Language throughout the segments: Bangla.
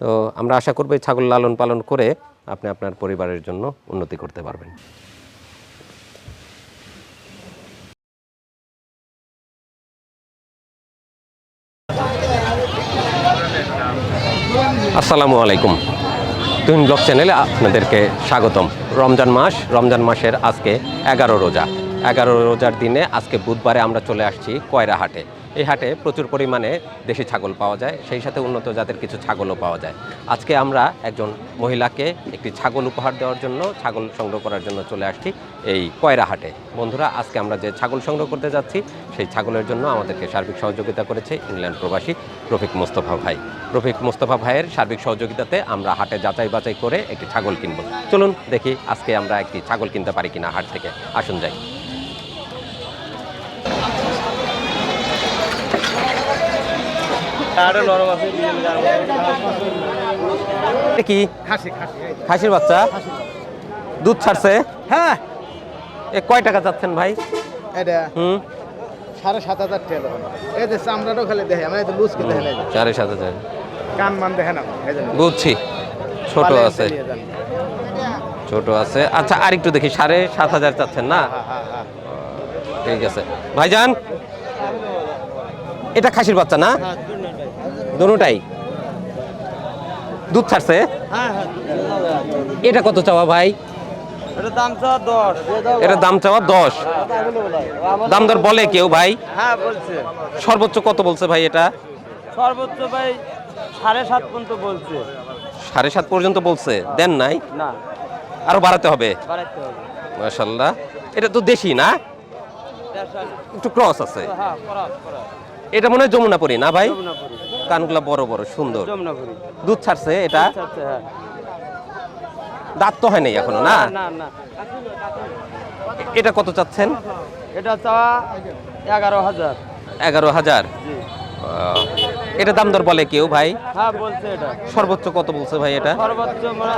তো আমরা আশা করব ছাগল লালন পালন করে আপনি আপনার পরিবারের জন্য উন্নতি করতে পারবেন। আসসালামু আলাইকুম। তুহিন ব্লগ চ্যানেলে আপনাদেরকে স্বাগতম। রমজান মাস, রমজান মাসের আজকে এগারো রোজা। এগারো রোজার দিনে আজকে বুধবারে আমরা চলে আসছি কয়রা হাটে এই হাটে প্রচুর পরিমাণে দেশি ছাগল পাওয়া যায়, সেই সাথে উন্নত জাতের কিছু ছাগলও পাওয়া যায়। আজকে আমরা একজন মহিলাকে একটি ছাগল উপহার দেওয়ার জন্য, ছাগল সংগ্রহ করার জন্য চলে আসছি এই কয়রা হাটে। বন্ধুরা, আজকে আমরা যে ছাগল সংগ্রহ করতে যাচ্ছি, সেই ছাগলের জন্য আমাদেরকে সার্বিক সহযোগিতা করেছে ইংল্যান্ড প্রবাসী রফিক মোস্তফা ভাই। রফিক মোস্তফা ভাইয়ের সার্বিক সহযোগিতাতে আমরা হাটে যাচাই বাছাই করে একটি ছাগল কিনবো। চলুন দেখি আজকে আমরা একটি ছাগল কিনতে পারি কিনা হাট থেকে। আসুন যাই আরও নরম আছে এ কি? খাসির বাচ্চা? দুধ ছাড়ছে? হ্যাঁ। এ কয় টাকা যাচ্ছেন ভাই? এটা হুম? সাড়ে সাত হাজার টাকা এই যে চামড়াটাও খালি দেখে তো লুজ খেতে হেলে সাড়ে সাত হাজার। কান মান দেখে না বুঝছি। ছোট আছে। ছোট আছে। আচ্ছা আর একটু দেখি সাড়ে সাত হাজার চাচ্ছেন না? হ্যাঁ, হ্যাঁ, হ্যাঁ। ঠিক আছে। ভাইজান এটা খাসির বাচ্চা না? দুটাই? দুধ ছাড়ছে? হ্যাঁ, হ্যাঁ। এটা কত চাওয়া ভাই? এটা দাম চাওয়া দশ। দাম দর বলে কেউ ভাই? হ্যাঁ সর্বোচ্চ কত বলছে ভাই এটা? সর্বোচ্চ ভাই সাড়ে সাত পর্যন্ত বলছে। সাড়ে সাত পর্যন্ত বলছে। দেন নাই? না। আরও বাড়াতে হবে? মাশাল্লাহ। এটা তো দেশি না? একটু ক্রস আছে। এটা মনে হয় যমুনাপুরি না ভাই? কানগুলা বড় বড় সুন্দর। দুধ ছাড়ছে এটা? হ্যাঁ। দাঁত তো হয় নাই এখনও না? এটা কত চাচ্ছেন? এটা চাওয়া এগারো হাজার। এগারো হাজার? জি। এটা দাম দর বলে কেউ ভাই? হ্যাঁ বলছে এটা। সর্বোচ্চ কত বলছে ভাই এটা? সর্বোচ্চ মনে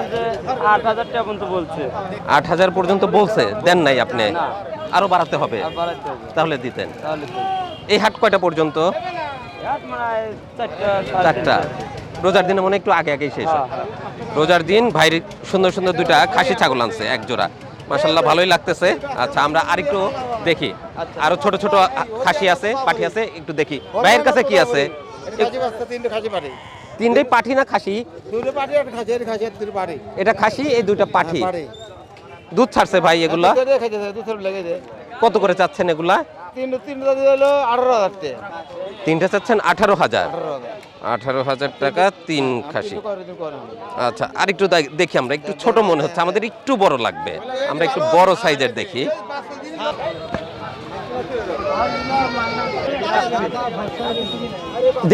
আট হাজার টাকা পর্যন্ত বলছে। আট হাজার পর্যন্ত বলছে? দেন নাই আপনি? আরও বাড়াতে হবে। তাহলে দিতেন। তাহলে এই হাট কয়টা পর্যন্ত? চারটা তিনটা। রোজার দিনে মনে একটু আগে আগেই শেষ হয়। হ্যাঁ, হ্যাঁ। রোজার দিন ভাইয়ের সুন্দর সুন্দর দুইটা খাসি ছাগল আনছে এক জোড়া। মাসাল্লাহ ভালোই লাগতেছে। আচ্ছা আমরা আরেকটু দেখি। আচ্ছা। আরও ছোট ছোট খাসি আছে পাঠি আছে একটু দেখি। ভাইয়ের কাছে কি আছে? তিনটে তিনটাই পাঠি না খাসি? এটা খাসি এই দুইটা পাঠি? দুধ ছাড়ছে ভাই এগুলা? কত করে চাচ্ছেন এগুলা? তিনটে তিনটে দাদি আঠারো হাজার তিনটা চাচ্ছেন আঠারো হাজার। আঠারো হাজার। টাকা তিন খাসি। আচ্ছা আর একটু দেখি আমরা একটু ছোট মনে হচ্ছে আমাদের একটু বড় লাগবে। আমরা একটু বড় সাইজের দেখি।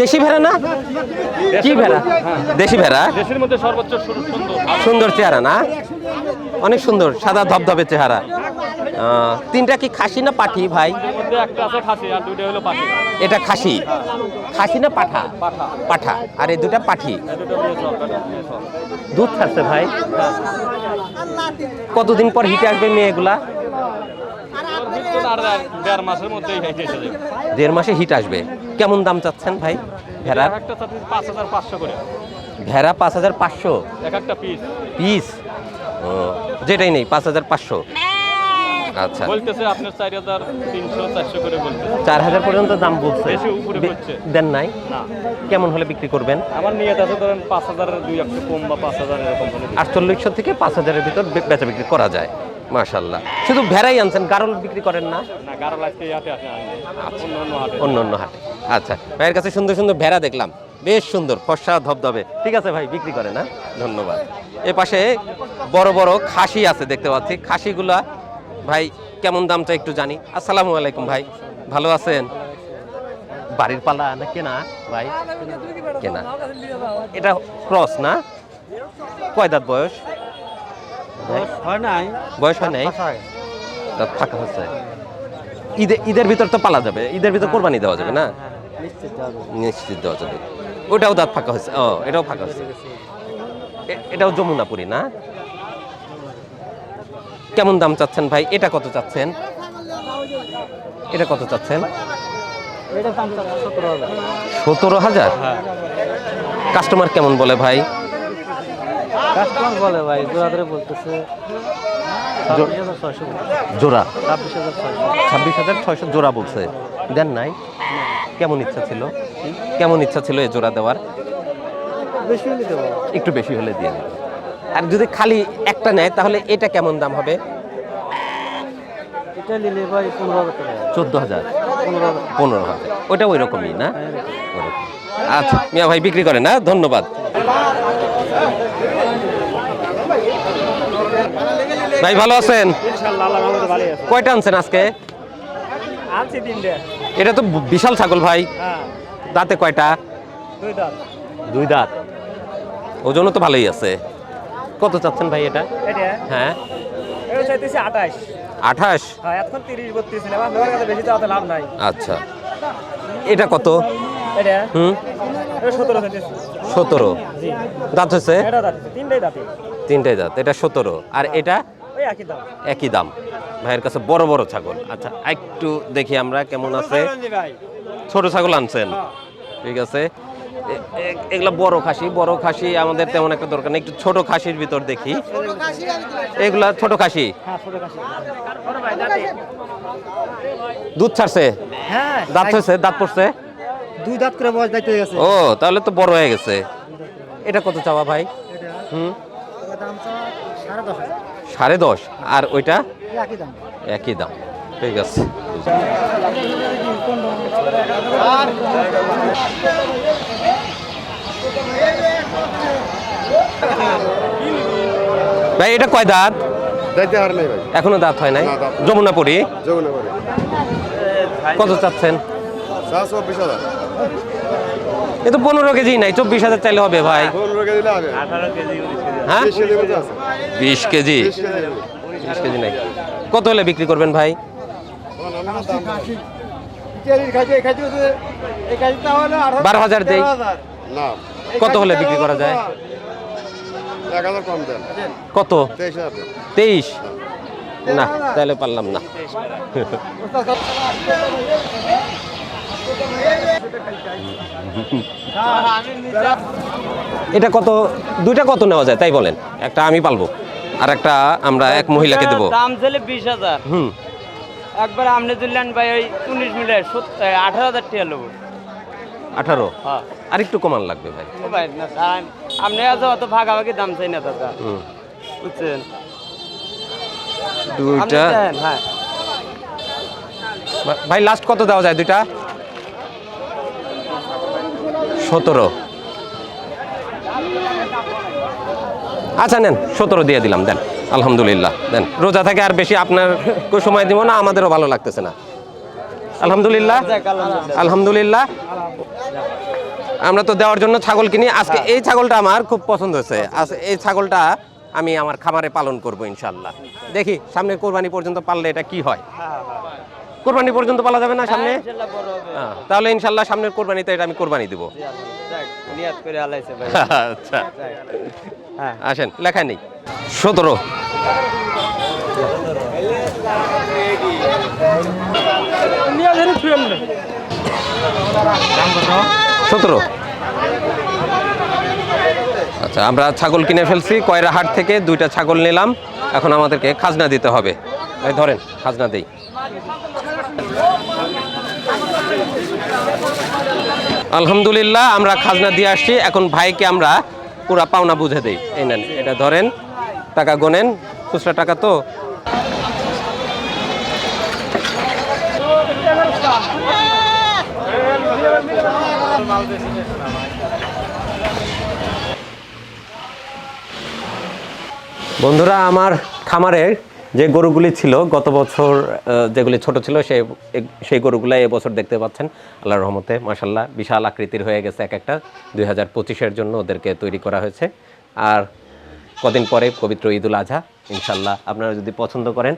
দেশি ভেড়া না? কি ভেড়া? দেশি ভেড়া? দেশের মধ্যে সর্বোচ্চ সুন্দর। সুন্দর চেহারা না? অনেক সুন্দর সাদা ধবধবে চেহারা। তিনটা কি খাসি না পাঠি ভাই? মধ্যে একটা আছে খাসি আর দুইটা হলো পাখি এটা খাসি। খাসি না পাঠা? পাঠা। আর এই দুটা পাঠি? দুধ ছাড়ছে ভাই। কতদিন পর হিটে আসবে মেয়েগুলা? দেড় মাসের মধ্যেই হেঁটে এসে যাবে। দেড় মাসে হিট আসবে। কেমন দাম চাচ্ছেন ভাই ভেড়ার? একটা পাঁচ হাজার পাঁচশো করে। ভেড়া পাঁচ হাজার পাঁচশো? এক একটা পিস পিস ও যেটাই নেই পাঁচ হাজার পাঁচশো। আচ্ছা। বলতেছে আপনার চার হাজার তিনশো চারশো করে বলতেছে। চার হাজার পর্যন্ত দাম বলছে। বেশি উপরে হচ্ছে। দেন নাই? না। কেমন হলে বিক্রি করবেন? আমার নিয়ত আছে ধরেন পাঁচ হাজারের দুই একশো কম বা পাঁচ হাজার এরকম। আটচল্লিশশো থেকে পাঁচ হাজারের ভিতর বেচা বিক্রি করা যায় মাশাল্লাহ শুধু ভেড়াই আনছেন গারল বিক্রি করেন না? অন্য অন্য হাটে। অন্য অন্য হাটে। আচ্ছা ভাইয়ের কাছে সুন্দর সুন্দর ভেড়া দেখলাম। বেশ সুন্দর ফর্সা ধবধবে। ঠিক আছে ভাই বিক্রি করে না ধন্যবাদ। এ পাশে বড় বড় খাসি আছে দেখতে পাচ্ছি। খাসিগুলা ভাই কেমন দামটা একটু জানি। আসসালামু আলাইকুম ভাই ভালো আছেন? বাড়ির পালা না কেনা ভাই? কেনা। এটা ক্রস না? কয় দাঁত বয়স? হয় নাই। বয়স হয় নাই? দাঁত ফাঁকা হচ্ছে। ঈদের ঈদের ভিতর তো পালা যাবে। ঈদের ভিতর কোরবানি দেওয়া যাবে না? নিশ্চিত দেওয়া যাবে। ওটাও দাঁত ফাঁকা হচ্ছে ও এটাও ফাঁকা হচ্ছে এটাও যমুনাপুরি না? কেমন দাম চাচ্ছেন ভাই? এটা কত চাচ্ছেন? এটা কত চাচ্ছেন? সতেরো হাজার? কাস্টমার কেমন বলে ভাই? কাস্টমার বলে ভাই জোড়া ধরে বলতেছে জোড়া? ছাব্বিশ হাজার ছয়শো। জোড়া বলছে। দেন নাই? কেমন ইচ্ছা ছিল? কেমন ইচ্ছা ছিল এই জোড়া দেওয়ার? বেশি একটু বেশি হলে দিয়ে আর যদি খালি একটা নেয় তাহলে এটা কেমন দাম হবে? এটা নিলে ভাই পনেরো হাজার চোদ্দ হাজার। পনেরো হাজার। পনেরো হাজার। ওটা ওই রকমই না? আচ্ছা মিয়া ভাই বিক্রি করেন না ধন্যবাদ। ভাই ভালো আছেন? কয়টা আনছেন আজকে? এটা তো বিশাল ছাগল ভাই। হ্যাঁ। দাঁতে কয়টা? দুই দাঁত। দুই দাঁত। ওজনও তো ভালোই আছে। কত চাচ্ছেন ভাই এটা? হ্যাঁ। আঠাশ। আঠাশ? হ্যাঁ এখন তিরিশ বত্রিশ বেশি চাওয়াতে লাভ নাই। আচ্ছা। এটা কত? হুম? সতেরো দাঁত হচ্ছে তিনটেই দাঁত। এটা সতেরো। আর এটা? একই দাম। ভাইয়ের কাছে বড় বড় ছাগল। আচ্ছা একটু দেখি আমরা কেমন আছে। ছোট ছাগল আনছেন। ঠিক আছে। এগুলা বড় খাসি বড় খাসি আমাদের তেমন একটা দরকার নেই। একটু ছোট খাসির ভিতর দেখি। এগুলা ছোট খাসি? দুধ ছাড়ছে? হ্যাঁ। দাঁত হয়েছে দাঁত পড়ছে? দুই দাঁত করে বয়স দায়িত্ব গেছে। ও তাহলে তো বড় হয়ে গেছে। এটা কত চাওয়া ভাই? হুম? দাম সাড়ে দশ আর ওইটা? একই দাম। একই দাম। ঠিক আছে। ভাই এটা কয় দাঁত? যাইতে হার নাই ভাই। এখনও দাঁত হয় নাই? যমুনাপুরি কত চাচ্ছেন? এ তো পনেরো কেজি নাই চব্বিশ হাজার চাইলে হবে ভাই। পনেরো কেজি হ্যাঁ? বিশ কেজি। বিশ কেজি? নাই। কত হলে বিক্রি করবেন ভাই? বারো হাজার দেই। কত হলে বিক্রি করা যায় এক হাজার কম দেন কত? তেইশ না তাহলে পারলাম না। এটা কত? দুইটা কত নেওয়া যায়? তাই বলেন। একটা আমি পালবো আর একটা আমরা এক মহিলাকে দেবো। দাম ছিল বিশ হাজার। হুম। একবার আপনি দিলেন ভাই ওই উনিশ মিলে আঠারো হাজার টাকা নেব আঠারো? হ্যাঁ। আর একটু কমান লাগবে ভাই। ভাই আপনি আজ অত ভাগাভাগি দাম চাই না দাদা। বুঝছেন? দুইটা। হ্যাঁ। ভাই লাস্ট কত দেওয়া যায় দুইটা? সতেরো। আচ্ছা নেন সতেরো দিয়ে দিলাম দেন। আলহামদুলিল্লাহ দেন। রোজা থেকে আর বেশি আপনার সময় দিব না আমাদেরও ভালো লাগতেছে না। আলহামদুলিল্লাহ। আলহামদুলিল্লাহ। আমরা তো দেওয়ার জন্য ছাগল কিনি। আজকে এই ছাগলটা আমার খুব পছন্দ হয়েছে। এই ছাগলটা আমি আমার খামারে পালন করব ইনশাল্লাহ দেখি সামনে কোরবানি পর্যন্ত পারলে এটা কি হয়? কোরবানি পর্যন্ত পালা যাবে না সামনে? বড় হবে। হ্যাঁ, তাহলে ইনশাল্লাহ সামনের কোরবানিতে এটা আমি কোরবানি দিব। ভাই। আচ্ছা। হ্যাঁ। আসেন লেখা নেই। সতেরো। সতেরো। আচ্ছা আমরা ছাগল কিনে ফেলছি, কয়রা হাট থেকে দুইটা ছাগল নিলাম। এখন আমাদেরকে খাজনা দিতে হবে। ভাই ধরেন, খাজনা দেই। আলহামদুলিল্লাহ, আমরা খাজনা দিয়ে আসছি। এখন ভাইকে আমরা পুরা পাওনা বুঝে দেই। এই এটা ধরেন, টাকা গোনেন, খুচরা টাকা তো। বন্ধুরা, আমার খামারের যে গরুগুলি ছিল, গত বছর যেগুলি ছোট ছিল, সেই সেই গরুগুলো এবছর দেখতে পাচ্ছেন। আল্লাহর রহমতে মাসাল্লাহ বিশাল আকৃতির হয়ে গেছে এক একটা। দুই হাজার পঁচিশের জন্য ওদেরকে তৈরি করা হয়েছে। আর কদিন পরে পবিত্র ঈদুল আজহা ইনশাল্লাহ আপনারা যদি পছন্দ করেন,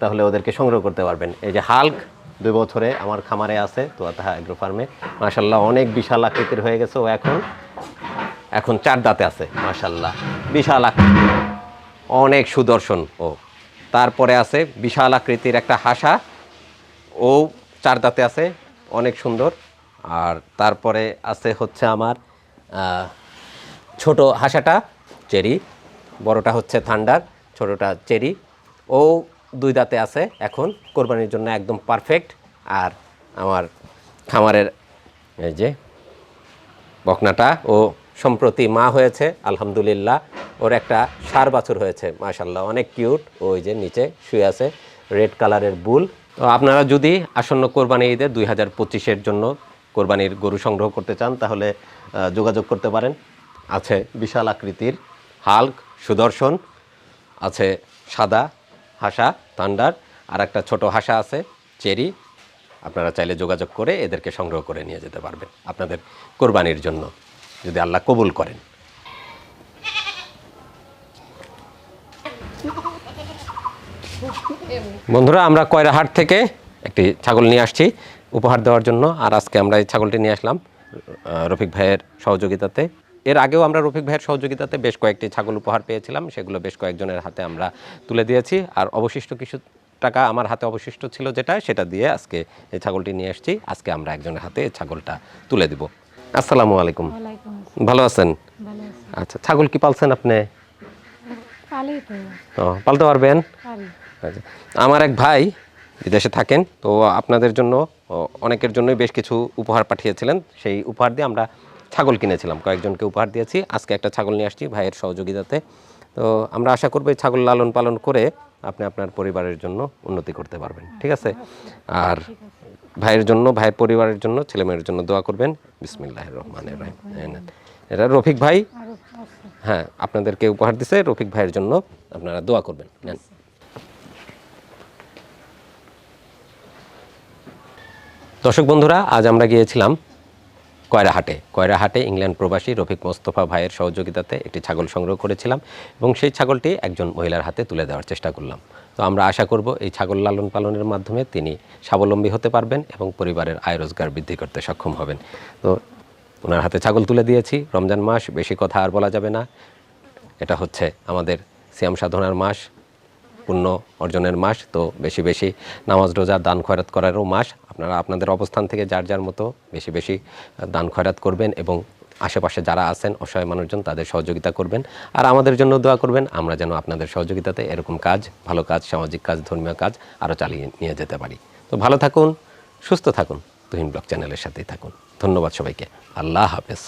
তাহলে ওদেরকে সংগ্রহ করতে পারবেন। এই যে হাল্ক দুই বছরে আমার খামারে আছে, তো তাহা এগ্রো ফার্মে মাসাল্লাহ অনেক বিশাল আকৃতির হয়ে গেছে ও এখন। এখন চার দাঁতে আছে মাসাল্লাহ বিশাল আকৃতি অনেক সুদর্শন ও। তারপরে আছে বিশাল আকৃতির একটা হাসা। ও চার দাঁতে আছে, অনেক সুন্দর। আর তারপরে আছে হচ্ছে আমার ছোট হাসাটা, চেরি। বড়টা হচ্ছে থান্ডার, ছোটটা চেরি। ও দুই দাঁতে আছে এখন। কোরবানির জন্য একদম পারফেক্ট আর আমার খামারের এই যে বকনাটা, ও সম্প্রতি মা হয়েছে, আলহামদুলিল্লাহ। ওর একটা সার বাছুর হয়েছে মাশাল্লাহ অনেক কিউট ওই যে নিচে শুয়ে আছে রেড কালারের বুল। তো আপনারা যদি আসন্ন কোরবানি ঈদে দুই হাজার পঁচিশের জন্য কোরবানির গরু সংগ্রহ করতে চান, তাহলে যোগাযোগ করতে পারেন। আছে বিশাল আকৃতির হাল্ক, সুদর্শন, আছে সাদা হাসা থান্ডার আর একটা ছোট হাসা আছে, চেরি। আপনারা চাইলে যোগাযোগ করে এদেরকে সংগ্রহ করে নিয়ে যেতে পারবেন আপনাদের কোরবানির জন্য, যদি আল্লাহ কবুল করেন। বন্ধুরা, আমরা কয়রাহাট থেকে একটি ছাগল নিয়ে আসছি উপহার দেওয়ার জন্য, আর আজকে আমরা এই ছাগলটি নিয়ে আসলাম রফিক ভাইয়ের সহযোগিতাতে। এর আগেও আমরা রফিক ভাইয়ের সহযোগিতাতে বেশ কয়েকটি ছাগল উপহার পেয়েছিলাম সেগুলো বেশ কয়েকজনের হাতে আমরা তুলে দিয়েছি। আর অবশিষ্ট কিছু টাকা আমার হাতে অবশিষ্ট ছিল যেটা সেটা দিয়ে আজকে এই ছাগলটি নিয়ে আসছি। আজকে আমরা একজনের হাতে এই ছাগলটা তুলে দিব। আসসালামু আলাইকুম। ভালো আছেন? আচ্ছা ছাগল কি পালছেন আপনি? ও পালতে পারবেন? আচ্ছা। আমার এক ভাই বিদেশে থাকেন তো আপনাদের জন্য অনেকের জন্যই বেশ কিছু উপহার পাঠিয়েছিলেন। সেই উপহার দিয়ে আমরা ছাগল কিনেছিলাম, কয়েকজনকে উপহার দিয়েছি। আজকে একটা ছাগল নিয়ে আসছি ভাইয়ের সহযোগিতাতে। তো আমরা আশা করব এই ছাগল লালন পালন করে আপনি আপনার পরিবারের জন্য উন্নতি করতে পারবেন, ঠিক আছে? আর ভাইয়ের জন্য ভাইয়ের পরিবারের জন্য ছেলেমেয়ের জন্য দোয়া করবেন। বিসমিল্লাহ রহমান। এটা রফিক ভাই? হ্যাঁ আপনাদেরকে উপহার দিছে রফিক ভাইয়ের জন্য, আপনারা দোয়া করবেন। নেন। দর্শক বন্ধুরা, আজ আমরা গিয়েছিলাম কয়রাহাটে। কয়রাহাটে ইংল্যান্ড প্রবাসী রফিক মোস্তফা ভাইয়ের সহযোগিতাতে একটি ছাগল সংগ্রহ করেছিলাম এবং সেই ছাগলটি একজন মহিলার হাতে তুলে দেওয়ার চেষ্টা করলাম। তো আমরা আশা করব এই ছাগল লালন পালনের মাধ্যমে তিনি স্বাবলম্বী হতে পারবেন এবং পরিবারের আয় রোজগার বৃদ্ধি করতে সক্ষম হবেন। তো ওনার হাতে ছাগল তুলে দিয়েছি। রমজান মাস, বেশি কথা আর বলা যাবে না। এটা হচ্ছে আমাদের সিয়াম সাধনার মাস, পুণ্য অর্জনের মাস। তো বেশি বেশি নামাজ, রোজা, দান, খয়রাত করারও মাস। আপনারা আপনাদের অবস্থান থেকে যার যার মতো বেশি বেশি দান খয়রাত করবেন এবং আশেপাশে যারা আছেন, অসহায় মানুষজন, তাদের সহযোগিতা করবেন। আর আমাদের জন্য দোয়া করবেন, আমরা যেন আপনাদের সহযোগিতাতে এরকম কাজ, ভালো কাজ, সামাজিক কাজ, ধর্মীয় কাজ আরও চালিয়ে নিয়ে যেতে পারি। তো ভালো থাকুন, সুস্থ থাকুন। তুহিন ব্লক চ্যানেলের সাথেই থাকুন। ধন্যবাদ সবাইকে। আল্লাহ হাফেজ।